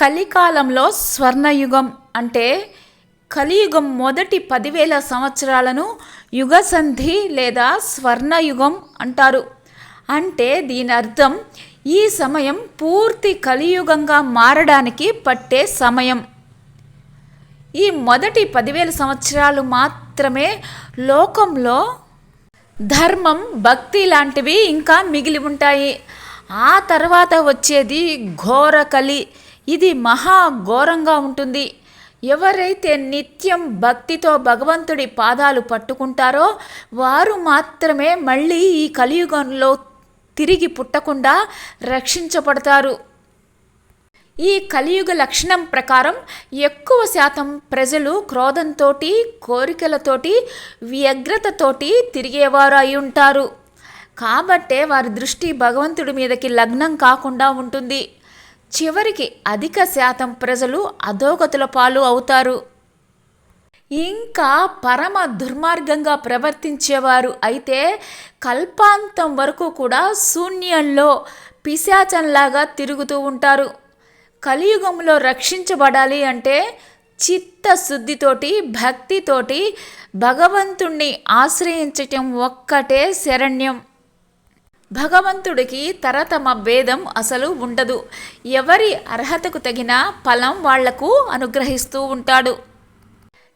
కలికాలంలో స్వర్ణయుగం అంటే కలియుగం మొదటి పదివేల సంవత్సరాలను యుగసంధి లేదా స్వర్ణయుగం అంటారు. అంటే దీని అర్థం ఈ సమయం పూర్తి కలియుగంగా మారడానికి పట్టే సమయం. ఈ మొదటి పదివేల సంవత్సరాలు మాత్రమే లోకంలో ధర్మం భక్తి లాంటివి ఇంకా మిగిలి ఉంటాయి. ఆ తర్వాత వచ్చేది ఘోర కలి. ఇది మహా ఘోరంగా ఉంటుంది. ఎవరైతే నిత్యం భక్తితో భగవంతుడి పాదాలు పట్టుకుంటారో వారు మాత్రమే మళ్ళీ ఈ కలియుగంలో తిరిగి పుట్టకుండా రక్షించబడతారు. ఈ కలియుగ లక్షణం ప్రకారం ఎక్కువ శాతం ప్రజలు క్రోధంతో కోరికలతోటి వ్యగ్రతతోటి తిరిగేవారు అయి ఉంటారు. కాబట్టే వారి దృష్టి భగవంతుడి మీదకి లగ్నం కాకుండా ఉంటుంది. చివరికి అధిక శాతం ప్రజలు అధోగతుల పాలు అవుతారు. ఇంకా పరమ దుర్మార్గంగా ప్రవర్తించేవారు అయితే కల్పాంతం వరకు కూడా శూన్యంలో పిశాచంలాగా తిరుగుతూ ఉంటారు. కలియుగంలో రక్షించబడాలి అంటే చిత్తశుద్ధితోటి భక్తితోటి భగవంతుణ్ణి ఆశ్రయించటం ఒక్కటే శరణ్యం. భగవంతుడికి తరతమ భేదం అసలు ఉండదు. ఎవరి అర్హతకు తగిన ఫలం వాళ్ళకు అనుగ్రహిస్తూ ఉంటాడు.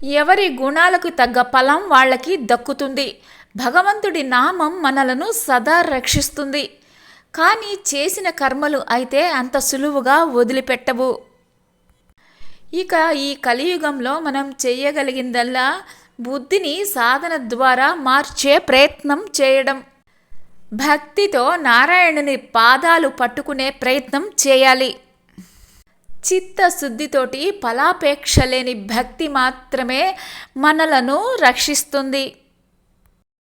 ఎవరి గుణాలకు తగ్గ ఫలం వాళ్ళకి దక్కుతుంది. భగవంతుడి నామం మనలను సదా రక్షిస్తుంది. కానీ చేసిన కర్మలు అయితే అంత సులువుగా వదిలిపెట్టవు. ఇక ఈ కలియుగంలో మనం చేయగలిగిందల్లా బుద్ధిని సాధన ద్వారా మార్చే ప్రయత్నం చేయడం. భక్తితో నారాయణుని పాదాలు పట్టుకునే ప్రయత్నం చేయాలి. చిత్తశుద్ధితోటి ఫలాపేక్ష లేని భక్తి మాత్రమే మనలను రక్షిస్తుంది.